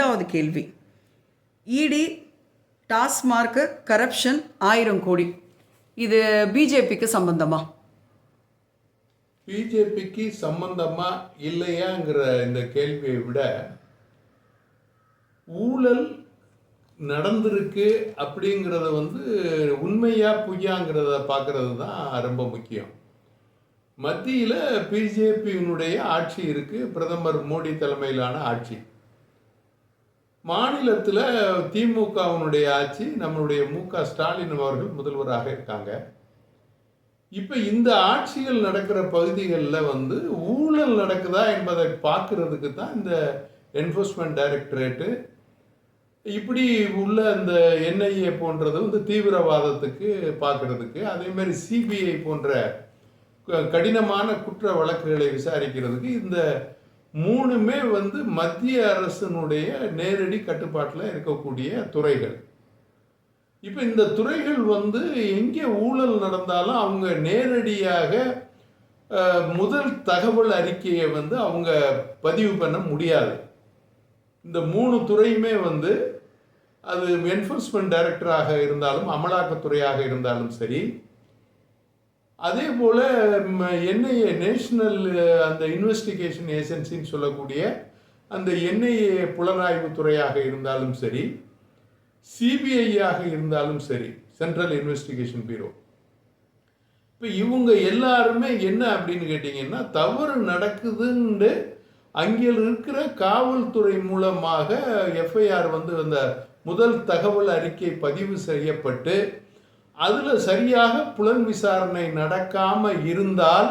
ரெண்டாவது கேள்வி. இடி டாஸ்மார்க்கு கரப்ஷன் ஆயிரம் கோடி. இது பிஜேபிக்கு சம்பந்தமா? பிஜேபிக்கு சம்பந்தமா இல்லையாங்கிற இந்த கேள்வியை விட ஊழல் நடந்திருக்கு அப்படிங்கிறத வந்து உண்மையா பொய்யாங்கிறத பார்க்கறது தான் ரொம்ப முக்கியம். மத்தியில் பிஜேபியினுடைய ஆட்சி இருக்குது பிரதமர் மோடி தலைமையிலான ஆட்சி. மாநிலத்தில் திமுகவினுடைய ஆட்சி நம்மளுடைய மு க ஸ்டாலின் அவர்கள் முதல்வராக இருக்காங்க. இப்போ இந்த ஆட்சிகள் நடக்கிற பகுதிகளில் வந்து ஊழல் நடக்குதா என்பதை பார்க்கறதுக்கு தான் இந்த என்ஃபோர்ஸ்மெண்ட் டைரக்டரேட்டு இப்படி உள்ள இந்த என்ஐஏ போன்றது வந்து தீவிரவாதத்துக்கு பார்க்கறதுக்கு அதேமாதிரி சிபிஐ போன்ற க- கடினமான குற்ற வழக்குகளை விசாரிக்கிறதுக்கு இந்த மூணுமே வந்து மத்திய அரசினுடைய நேரடி கட்டுப்பாட்டில் இருக்கக்கூடிய துறைகள். இப்போ இந்த துறைகள் வந்து எங்கே ஊழல் நடந்தாலும் அவங்க நேரடியாக முதல் தகவல் அறிக்கையை வந்து அவங்க பதிவு பண்ண முடியாது. இந்த மூணு துறையுமே வந்து அது என்ஃபோர்ஸ்மெண்ட் டைரக்டராக இருந்தாலும் அமலாக்கத்துறையாக இருந்தாலும் சரி அதே போல் என்ஐஏ நேஷ்னல் அந்த இன்வெஸ்டிகேஷன் ஏஜென்சின்னு சொல்லக்கூடிய அந்த என்ஐஏ புலனாய்வு துறையாக இருந்தாலும் சரி சிபிஐயாக இருந்தாலும் சரி சென்ட்ரல் இன்வெஸ்டிகேஷன் பீரோ இப்போ இவங்க எல்லாருமே என்ன அப்படின்னு கேட்டிங்கன்னா தவறு நடக்குதுன்னு அங்கே இருக்கிற காவல்துறை மூலமாக எஃப்ஐஆர் வந்து அந்த முதல் தகவல் அறிக்கை பதிவு செய்யப்பட்டு அதில் சரியாக புலன் விசாரணை நடக்காமல் இருந்தால்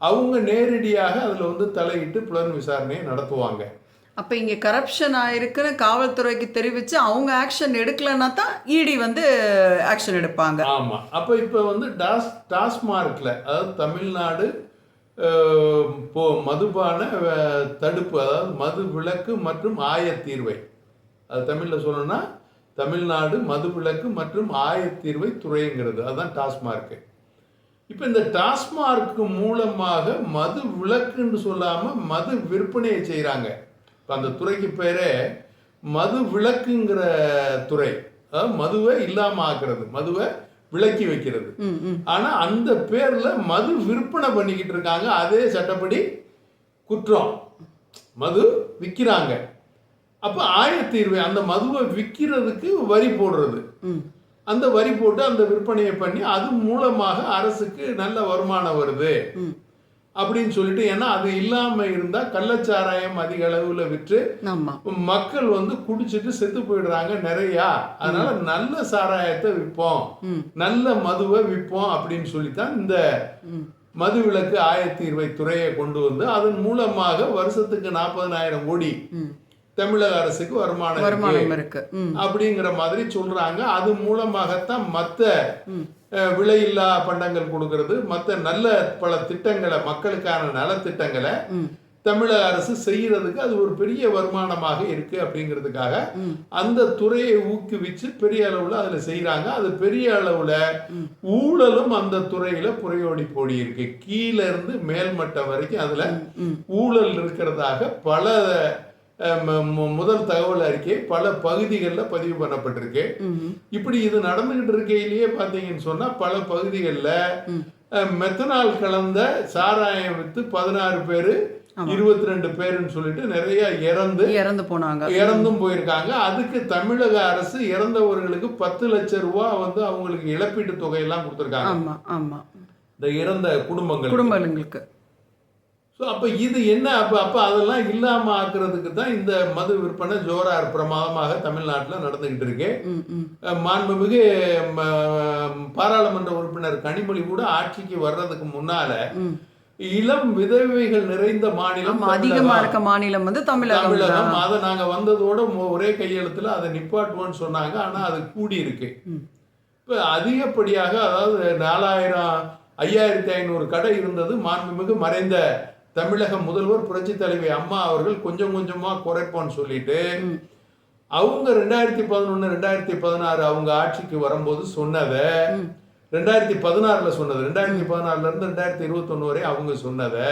அவங்க நேரடியாக அதில் வந்து தலையிட்டு புலன் விசாரணையை நடத்துவாங்க. அப்போ இங்கே கரப்ஷன் ஆயிருக்குன்னு காவல்துறைக்கு தெரிவித்து அவங்க ஆக்ஷன் எடுக்கலைன்னா தான் இடி வந்து ஆக்ஷன் எடுப்பாங்க. ஆமாம் அப்போ இப்போ வந்து டாஸ் டாஸ்மார்க்கில் அதாவது தமிழ்நாடு போ மதுபான தடுப்பு அதாவது மது விலக்கு மற்றும் ஆயத்தீர்வை. அது தமிழில் சொல்லணும்னா தமிழ்நாடு மது விலக்கு மற்றும் ஆயத்தீர்வை துறைங்கிறது. அதுதான் டாஸ்மார்க்கு இப்போ இந்த டாஸ்மார்க் மூலமாக மது விலக்குன்னு சொல்லாமல் மது விற்பனையை செய்கிறாங்க இப்போ அந்த துறைக்கு பேரே மது விலக்குங்கிற துறை. அதாவது மதுவை இல்லாமல் ஆக்குறது மதுவை விலக்கி வைக்கிறது. ஆனால் அந்த பேரில் மது விற்பனை பண்ணிக்கிட்டு இருக்காங்க. அதே சட்டப்படி குற்றம். மது விற்கிறாங்க அப்போ ஆயத்தீர்வை அந்த மதுவை விற்கிறதுக்கு வரி போடுறது. அந்த வரி போட்டு அந்த விற்பனையை பண்ணி அது மூலமாக அரசுக்கு நல்ல வருமானம் வருது. அப்படின்னு சொல்லிட்டு ஏன்னா அது இல்லாமல் இருந்தால் கள்ளச்சாராயம் அதிக அளவில் விற்று மக்கள் வந்து குடிச்சிட்டு செத்து போயிடுறாங்க நிறையா. அதனால நல்ல சாராயத்தை விற்போம். நல்ல மதுவை விற்போம் அப்படின்னு சொல்லித்தான் இந்த மதுவிலக்கு ஆயத்தீர்வை துறையை கொண்டு வந்து அதன் மூலமாக வருஷத்துக்கு நாற்பதனாயிரம் கோடி தமிழக அரசுக்கு வருமானம். வருமானம் இருக்கு. அப்படிங்கிற மாதிரி சொல்றாங்க. அது மூலமாகத்தான் மற்ற விலையில்லா பண்டங்கள் கொடுக்கறது மற்ற நல்ல பல திட்டங்களை மக்களுக்கான நலத்திட்டங்களை தமிழக அரசு செய்யறதுக்கு அது ஒரு பெரிய வருமானமாக இருக்கு அப்படிங்கிறதுக்காக அந்த துறையை ஊக்குவிச்சு பெரிய அளவுல அதுல செய்றாங்க. அது பெரிய அளவுல. ஊழலும் அந்த துறையில புறையோடி போடி இருக்கு கீழ இருந்து மேல்மட்டம் வரைக்கும் அதுல ஊழல் இருக்கிறதாக பல முதல் தகவல் அறிக்கை பல பகுதிகளில் பதிவு பண்ணப்பட்டிருக்கு. இப்படி இது நடந்துகிட்டு இருக்கையிலேயே பார்த்தீங்கன்னு சொன்னா பல பகுதிகளில். மெத்தனால் கலந்த சாராயம் வித்து பதினாறு பேர். இருபத்தி ரெண்டு பேருன்னு சொல்லிட்டு நிறைய இறந்து இறந்து போனாங்க. இறந்தும் போயிருக்காங்க. அதுக்கு தமிழக அரசு இறந்தவர்களுக்கு பத்து லட்சம் ரூபா வந்து அவங்களுக்கு இழப்பீட்டு தொகையெல்லாம் கொடுத்துருக்காங்க. ஆமா ஆமா. இந்த இறந்த குடும்பங்கள் குடும்பங்களுக்கு. ஸோ அப்போ இது என்ன? அப்போ அப்போ அதெல்லாம் இல்லாமல் ஆக்குறதுக்கு தான் இந்த மது விற்பனை ஜோரார் பிரமாதமாக தமிழ்நாட்டில் நடந்துக்கிட்டு இருக்கு. மாண்புமிகு பாராளுமன்ற உறுப்பினர் கனிமொழி கூட ஆட்சிக்கு வர்றதுக்கு முன்னால இளம் விதவைகள் நிறைந்த மாநிலம் அதிகமா. இருக்க மாநிலம் வந்து தமிழகம் தமிழகம். அதை நாங்க வந்ததோட ஒரே கையெழுத்துல அதை நிப்பாட்டுவோம்னு சொன்னாங்க. ஆனா அது கூடி இருக்கு. இப்ப அதிகப்படியாக அதாவது நாலாயிரம் ஐயாயிரத்தி ஐநூறு கடை இருந்தது. மாண்புமிகு மறைந்த தமிழக முதல்வர் புரட்சி தலைவி அம்மா அவர்கள் கொஞ்சம் கொஞ்சமா குறைப்போம்னு சொல்லிட்டு. அவங்க ரெண்டாயிரத்தி பதினொன்று ரெண்டாயிரத்தி பதினாறு அவங்க ஆட்சிக்கு வரும்போது சொன்னதை. ரெண்டாயிரத்தி பதினாறுல சொன்னது ரெண்டாயிரத்தி பதினாறுல இருந்து ரெண்டாயிரத்தி இருபத்தொன்னு வரை அவங்க சொன்னதை.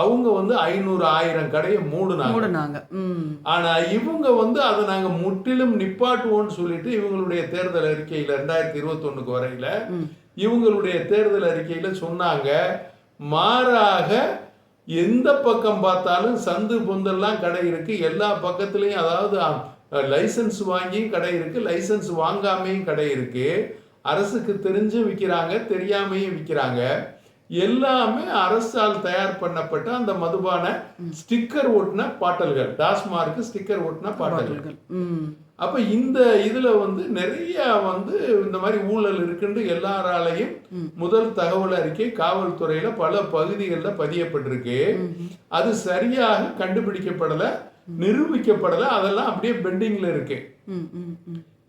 அவங்க வந்து ஐநூறு ஆயிரம் கடையை மூடுனாங்க ஆனா இவங்க வந்து அதை நாங்க முற்றிலும் நிப்பாட்டுவோம்னு சொல்லிட்டு இவங்களுடைய தேர்தல் அறிக்கையில ரெண்டாயிரத்தி இருபத்தொன்னுக்கு வரையில. இவங்களுடைய தேர்தல் அறிக்கையில சொன்னாங்க மாறாக எந்த பக்கம் பார்த்தாலும் சந்து பொந்தெல்லாம் கடை இருக்கு. எல்லா பக்கத்துலயும் அதாவது லைசன்ஸ் வாங்கியும் கடை இருக்கு. லைசன்ஸ் வாங்காமையும் கடை இருக்கு. அரசுக்கு தெரிஞ்சும் விற்கிறாங்க தெரியாமையும் விற்கிறாங்க எல்லாமே அரசால் தயார் பண்ணப்பட்ட அந்த மதுபான ஸ்டிக்கர் ஒட்டின பாட்டல்கள். டாஸ்மார்க்கு ஸ்டிக்கர் ஒட்டின பாட்டல்கள். அப்ப இந்த இதுல வந்து நிறைய வந்து இந்த மாதிரி ஊழல் இருக்குன்னு எல்லாராலையும் முதல் தகவல் அறிக்கை காவல்துறையில பல பகுதிகளில் பதியப்பட்டிருக்கு. அது சரியாக கண்டுபிடிக்கப்படல நிரூபிக்கப்படல அதெல்லாம் அப்படியே பெண்டிங்ல இருக்கு.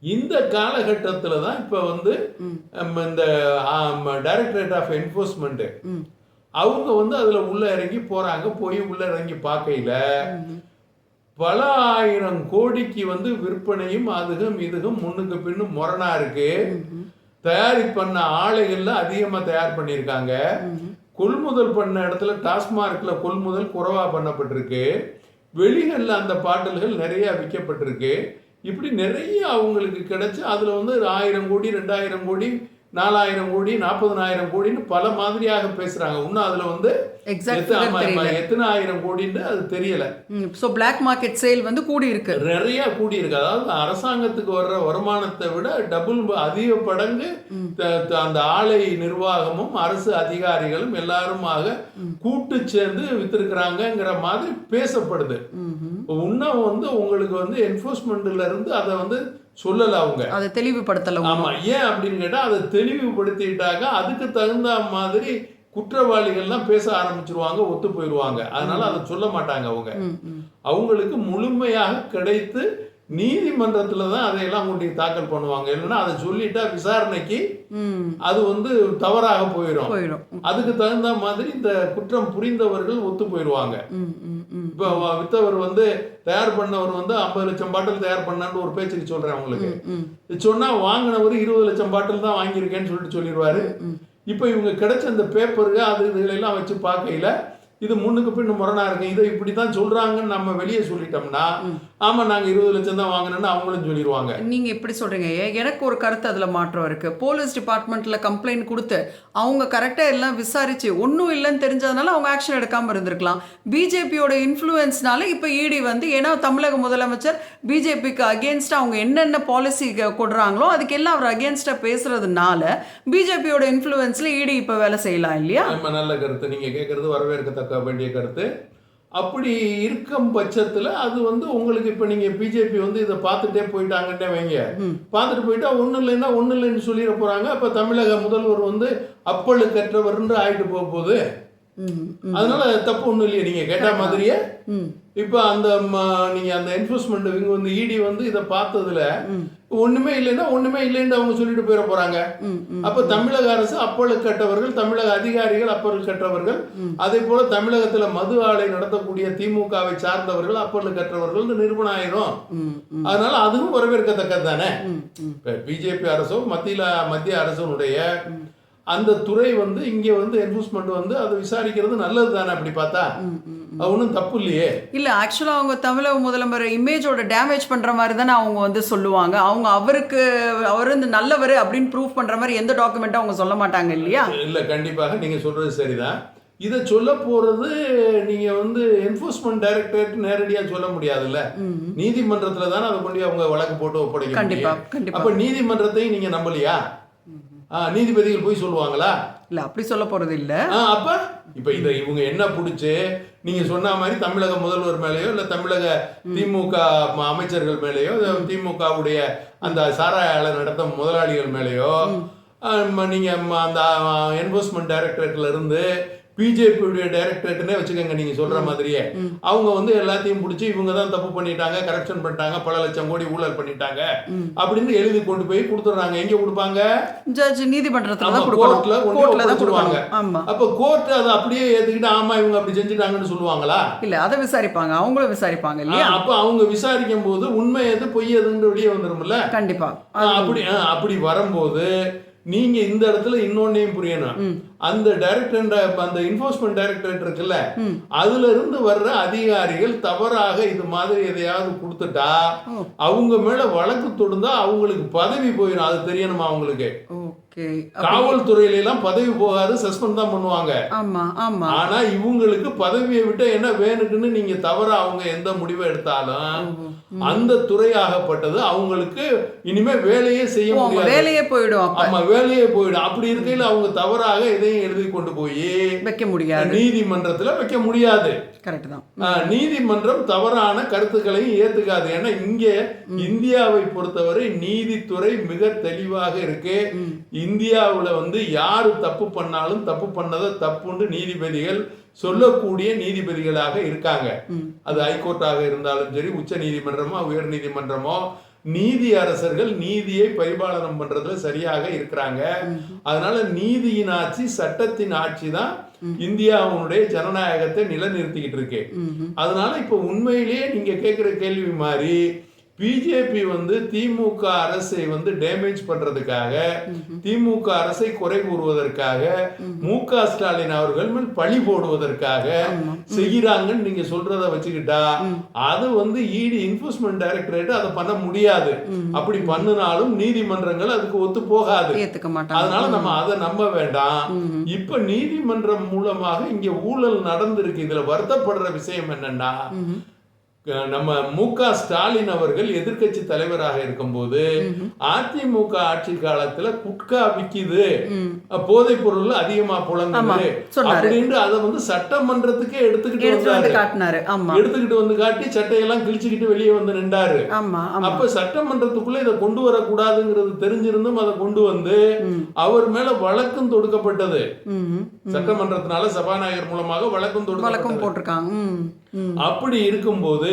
இந்த காலகட்டத்துல தான் இப்ப வந்து இந்த டைரக்டரேட் ஆஃப் என்ஃபோர்ஸ்மெண்ட் ம். அவங்க வந்து அதுல உள்ள இறங்கி போறாங்க போய் உள்ள இறங்கி பார்க்கையில பல ஆயிரம் கோடிக்கு வந்து விற்பனையும் அதுகும் இதுகும் முன்னுக்கு பின்னும் முரணா இருக்கு. தயாரி பண்ண ஆலைகள்ல அதிகமா தயார் பண்ணியிருக்காங்க. கொள்முதல் பண்ண இடத்துல டாஸ்மார்க்ல கொள்முதல் குறைவா பண்ணப்பட்டிருக்கு. வெளிகள்ல அந்த பாட்டில்கள் நிறைய விற்கப்பட்டிருக்கு இப்படி நிறைய அவங்களுக்கு கிடைச்சு அதுல வந்து ஆயிரம் கோடி ரெண்டாயிரம் கோடி நாலாயிரம் கோடி நாற்பதனாயிரம் கோடின்னு பல மாதிரியாக பேசுறாங்க. இன்னும் அதுல வந்து எத்தனை ஆயிரம் கோடின்னு அது தெரியல. ஸோ பிளாக் மார்க்கெட் சேல் வந்து கூடி இருக்கு. நிறைய கூடி இருக்கு. அதாவது அரசாங்கத்துக்கு வர்ற வருமானத்தை விட டபுள் அதிக படங்கு அந்த ஆலை நிர்வாகமும் அரசு அதிகாரிகளும் எல்லாருமாக கூட்டு சேர்ந்து வித்திருக்கிறாங்கங்கிற மாதிரி பேசப்படுது. இன்னும் வந்து உங்களுக்கு வந்து என்ஃபோர்ஸ்மெண்ட்ல இருந்து அதை வந்து சொல்லல அவங்க. அதை தெளிவுபடுத்தல ஆமா ஏன் அப்படின்னு கேட்டா அதை தெளிவுபடுத்திட்டாங்க அதுக்கு தகுந்த மாதிரி குற்றவாளிகள்லாம் பேச ஆரம்பிச்சிருவாங்க ஒத்து போயிடுவாங்க அதனால அதை சொல்ல மாட்டாங்க அவங்க. அவங்களுக்கு முழுமையாக கிடைத்து நீதிமன்றத்துல தான் அதையெல்லாம் கொண்டு தாக்கல் பண்ணுவாங்க. இல்லைன்னா அதை சொல்லிட்டா விசாரணைக்கு அது வந்து தவறாக போயிடும். அதுக்கு தகுந்த மாதிரி இந்த குற்றம் புரிந்தவர்கள் ஒத்து போயிடுவாங்க. இப்போ வித்தவர் வந்து தயார் பண்ணவர் வந்து ஐம்பது லட்சம் பாட்டில் தயார் பண்ணான்னு ஒரு பேச்சுக்கு சொல்றேன் இது சொன்னா வாங்கினவர் இருபது லட்சம் பாட்டில் தான் வாங்கியிருக்கேன்னு சொல்லிட்டு சொல்லிடுவாரு. இப்போ இவங்க கிடைச்ச அந்த பேப்பருக்கு அது இதுகளெல்லாம் வச்சு பார்க்கையில இது முன்னுக்கு பின்னு முரணா இருக்கு. இதை இப்படி தான் சொல்றாங்கன்னு நம்ம வெளியே சொல்லிட்டோம்னா ஆமா நாங்க இருபது லட்சம் தான் வாங்கினோம்னு அவங்களும் சொல்லிடுவாங்க நீங்க எப்படி சொல்றீங்க? ஏ- எனக்கு ஒரு கருத்து அதுல மாற்றம் இருக்கு. போலீஸ் டிபார்ட்மெண்ட்ல கம்ப்ளைண்ட் கொடுத்து அவங்க கரெக்டா எல்லாம் விசாரிச்சு ஒன்றும் இல்லைன்னு தெரிஞ்சதுனால அவங்க ஆக்ஷன் எடுக்காம இருந்திருக்கலாம். பிஜேபியோட இன்ஃப்ளூயன்ஸ்னால இப்போ இடி வந்து ஏன்னா தமிழக முதலமைச்சர் பிஜேபிக்கு அகேன்ஸ்டா அவங்க என்னென்ன பாலிசி கொடுறாங்களோ அதுக்கு எல்லாம் அவர் அகேன்ஸ்டா பேசுறதுனால பிஜேபியோட இன்ஃப்ளூயன்ஸ்ல இடி இப்போ வேலை செய்யலாம் இல்லையா? நல்ல கருத்து. நீங்க கேட்கறது வரவேற்கத்தக்க வேண்டிய கருத்து. அப்படி இருக்கும் பட்சத்துல அது வந்து உங்களுக்கு இப்ப நீங்க பிஜேபி வந்து இதை பார்த்துட்டே போயிட்டாங்கன்னே வைங்க. பார்த்துட்டு போயிட்டா ஒண்ணும் இல்லைன்னா ஒண்ணும் இல்லைன்னு சொல்லிட போறாங்க. அப்ப தமிழக முதல்வர் வந்து அப்பழுக்கற்றவர்னு ஆயிட்டு போக போகுது. அதனால தப்பு ஒண்ணும் இல்லையே நீங்க கேட்ட மாதிரியே. இப்ப அந்த ம- நீங்க அந்த என்ஃபோர்ஸ்மெண்ட் இவங்க வந்து இடி வந்து இதை பார்த்ததுல ஒண்ணுமே இல்லைன்னா ஒண்ணுமே இல்லைன்னு அவங்க சொல்லிட்டு போயிட ம் அப்ப தமிழக அரசு அப்பழுக்கு கற்றவர்கள் தமிழக அதிகாரிகள் அப்பொருள் கற்றவர்கள் அதே போல தமிழகத்துல மது ஆலை நடத்தக்கூடிய திமுகவை சார்ந்தவர்கள் அப்பொருள் கற்றவர்கள் நிரூபணம் ஆயிரும். அதனால அதுவும் வரவேற்கத்தக்கது தானே? பிஜேபி அரசோ மத்தியில மத்திய அரசனுடைய அந்த துறை வந்து இங்க வந்து என்ஃபோர்ஸ்மெண்ட் வந்து அதை விசாரிக்கிறது நல்லது தானே அப்படி பார்த்தா? ஒன்றும் தப்பு இல்லையே? இல்ல ஆக்சுவலா அவங்க தமிழக முதலமைச்சர் இமேஜோட டேமேஜ் பண்ற மாதிரி தானே அவங்க வந்து சொல்லுவாங்க. அவங்க அவருக்கு அவர் வந்து நல்லவர் அப்படின்னு ப்ரூவ் பண்ற மாதிரி எந்த டாக்குமெண்ட்டும் அவங்க சொல்ல மாட்டாங்க இல்லையா? இல்ல கண்டிப்பாக நீங்க சொல்றது சரிதான். இதை சொல்ல போறது நீங்க வந்து என்ஃபோர்ஸ்மெண்ட் டைரக்டரேட் நேரடியா சொல்ல முடியாதுல்ல. நீதிமன்றத்துல தானே அதை கொண்டு அவங்க வழக்கு போட்டு ஒப்படைக்க கண்டிப்பா முடியும் கண்டிப்பா. அப்ப நீதிமன்றத்தையும் நீங்க நம்பலையா? நீதிபதிகள் போய் சொல்லுவாங்களா? இல்ல அப்படி சொல்ல போறது இல்ல. அப்ப? இப்ப இதை இவங்க என்ன புடிச்சு நீங்க சொன்ன மாதிரி தமிழக முதல்வர் மேலேயோ இல்ல தமிழக திமுக அமைச்சர்கள் மேலேயோ திமுகவுடைய அந்த சாராய ஆலை நடத்தும் முதலாளிகள் மேலேயோ ஆ, ம- நீங்க ம- அந்த என்போர்ஸ்மெண்ட் டைரக்டரேட்ல இருந்து பிஜேபியுடைய டைரக்டரேட்னே வச்சுக்கோங்க நீங்க சொல்ற மாதிரியே. அவங்க வந்து எல்லாத்தையும் பிடிச்சி இவங்க தான் தப்பு பண்ணிட்டாங்க கரப்ஷன் பண்ணிட்டாங்க பல லட்சம் கோடி ஊழல் பண்ணிட்டாங்க அப்படின்னு எழுதி கொண்டு போய் கொடுத்துட்றாங்க. எங்க கொடுப்பாங்க? ஜட்ஜ் நீதிமன்றத்துல கொண்டு ஆமா. அப்ப கோர்ட் அதை அப்படியே ஏத்துக்கிட்டு ஆமா இவங்க அப்படி செஞ்சுட்டாங்கன்னு சொல்லுவாங்களா? இல்ல அதை விசாரிப்பாங்க. அவங்களும் விசாரிப்பாங்க இல்லையா? அப்ப அவங்க விசாரிக்கும் போது உண்மை எது பொய் எதுன்னு வெளியே வந்துரும்ல? கண்டிப்பா. ஆ, அப்படி அப்படி வரும்போது நீங்க இந்த இடத்துல இன்னொன்னையும் புரியணும். அந்த டைரக்டர் அந்த இன்ஃபோர்ஸ்மெண்ட் டைரக்டரேட் இருக்குல்ல அதுல இருந்து வர்ற அதிகாரிகள் தவறாக இது மாதிரி எதையாவது கொடுத்துட்டா. அவங்க மேல வழக்கு தொடுந்தா அவங்களுக்கு பதவி போயிடும் அது தெரியணுமா அவங்களுக்கு? காவல்துறையில எல்லாம் பதவி போகாது சஸ்பெண்ட் தான் பண்ணுவாங்க. ஆமா ஆமா. ஆனா இவங்களுக்கு பதவியை விட்டு என்ன வேணுக்குன்னு நீங்க தவறா அவங்க எந்த முடிவை எடுத்தாலும் அந்த துறையாகப்பட்டது அவங்களுக்கு இனிமே வேலையே செய்ய முடியாது. வேலையே போயிடும் ஆமா வேலையே போயிடும். அப்படி இருக்கையில அவங்க தவறாக எதையும் எழுதி கொண்டு போய் வைக்க முடியாது. நீதிமன்றத்துல வைக்க முடியாது. கரெக்ட் தான். நீதிமன்றம் தவறான கருத்துக்களையும் ஏத்துக்காது. ஏன்னா இங்க இந்தியாவை பொறுத்தவரை நீதித்துறை மிக தெளிவாக இருக்கு. இந்தியாவுல வந்து யாரு தப்பு பண்ணாலும் தப்பு பண்ணதை தப்புன்னு நீதிபதிகள் சொல்லக்கூடிய நீதிபதிகளாக இருக்காங்க. அது ஹைகோர்ட்டாக இருந்தாலும் சரி உச்ச நீதிமன்றமோ உயர் நீதிமன்றமோ நீதி அரசர்கள் நீதியை பரிபாலனம் பண்றதுல சரியாக இருக்கிறாங்க. அதனால நீதியின் ஆட்சி சட்டத்தின் ஆட்சி தான் இந்தியாவுடைய ஜனநாயகத்தை நிலைநிறுத்திக்கிட்டு இருக்கு. அதனால இப்ப உண்மையிலேயே நீங்க கேட்கிற கேள்வி மாதிரி பிஜேபி வந்து திமுக அரசை வந்து டேமேஜ் பண்றதுக்காக திமுக அரசை குறை கூறுவதற்காக மு க ஸ்டாலின் அவர்கள் மேல் பழி போடுவதற்காக செய்கிறாங்கன்னு நீங்க சொல்றத வச்சுக்கிட்டா அது வந்து இடி இன்ஃபோர்ஸ்மெண்ட் டைரக்டரேட் அதை பண்ண முடியாது. அப்படி பண்ணினாலும் நீதிமன்றங்கள் அதுக்கு ஒத்து போகாது. அதனால நம்ம அதை நம்ப வேண்டாம். இப்ப நீதிமன்றம் மூலமாக இங்க ஊழல் நடந்திருக்கு. இதுல வருத்தப்படுற விஷயம் என்னன்னா நம்ம மு க ஸ்டாலின் அவர்கள் எதிர்க்கட்சி தலைவராக இருக்கும்போது அதிமுக ஆட்சி காலத்துல குட்கா விக்குது. போதைப் பொருள் அதிகமா சொன்னாரு. அப்படின்ட்டு அதை வந்து சட்டமன்றத்துக்கே எடுத்துக்கிட்டு எடுத்து வந்து காட்டினாரு. எடுத்துக்கிட்டு வந்து காட்டி சட்டையெல்லாம் கிழிச்சுக்கிட்டு வெளியே வந்து நின்றாரு. அப்ப சட்டமன்றத்துக்குள்ள இதை கொண்டு வரக்கூடாதுங்கிறது தெரிஞ்சிருந்தும் அதை கொண்டு வந்து அவர் மேல வழக்கும் தொடுக்கப்பட்டது. சட்டமன்றத்தினால சபாநாயகர் மூலமாக வழக்கும் வழக்கம் தொடுக்கப்பட்டது போட்டிருக்காங்க அப்படி இருக்கும்போது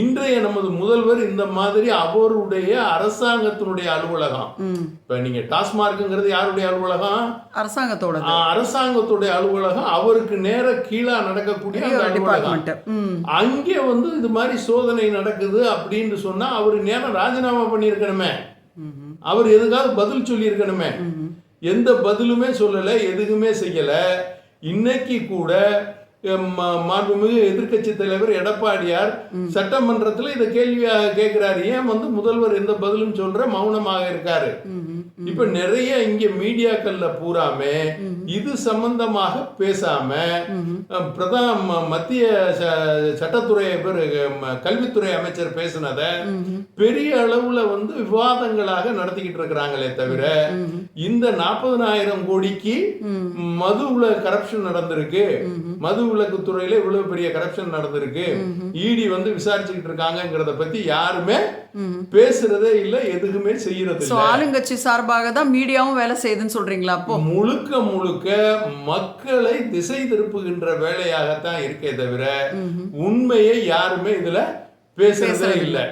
இன்றைய நமது முதல்வர் இந்த மாதிரி அவருடைய அரசாங்கத்தினுடைய அலுவலகம். இப்ப நீங்க டாஸ்மார்க்ங்கிறது யாருடைய அலுவலகம்? அரசாங்கத்தோட அரசாங்கத்துடைய அலுவலகம். அவருக்கு நேர கீழா நடக்கக்கூடிய அலுவலகம். அங்கே வந்து இது மாதிரி சோதனை நடக்குது அப்படின்னு சொன்னா அவர் நேரம் ராஜினாமா பண்ணியிருக்கணுமே. அவர் எதுக்காவது பதில் சொல்லியிருக்கணுமே. எந்த பதிலுமே சொல்லல எதுவுமே செய்யல. இன்னைக்கு கூட மாண்புமிகு எதிர்க்கட்சி தலைவர் எடப்பாடியார் சட்டமன்றத்துல இதை கேள்வியாக கேட்கிறாரு. ஏன் வந்து முதல்வர் எந்த பதிலும் சொல்ற மௌனமாக இருக்காரு? இப்ப நிறைய இங்க மீடியாக்கள்ல பூராமே இது சம்பந்தமாக பேசாம அஹ், பிரதம மத்திய சட்டத்துறை கல்வித்துறை அமைச்சர் பேசினத பெரிய அளவுல வந்து விவாதங்களாக நடத்திக்கிட்டு இருக்கிறாங்களே தவிர இந்த நாற்பதனாயிரம் கோடிக்கு மதுவுல கரப்ஷன் நடந்திருக்கு. மது விலக்கு துறையில இவ்வளவு பெரிய கரப்ஷன் நடந்திருக்கு. இடி வந்து விசாரிச்சுக்கிட்டு இருக்காங்கங்கிறத பத்தி யாருமே பேசுறதே இல்ல எதுவுமே செய்யறது இல்ல ஆளுங்கட்சி சார்பாக தான் மீடியாவும் வேலை செய்யுதுன்னு சொல்றீங்களா அப்போ? முழுக்க முழுக்க மக்களை திசை திருப்புகின்ற வேலையாகத்தான் இருக்கே தவிர உண்மையை யாருமே இதுல பேசுறதே இல்லை.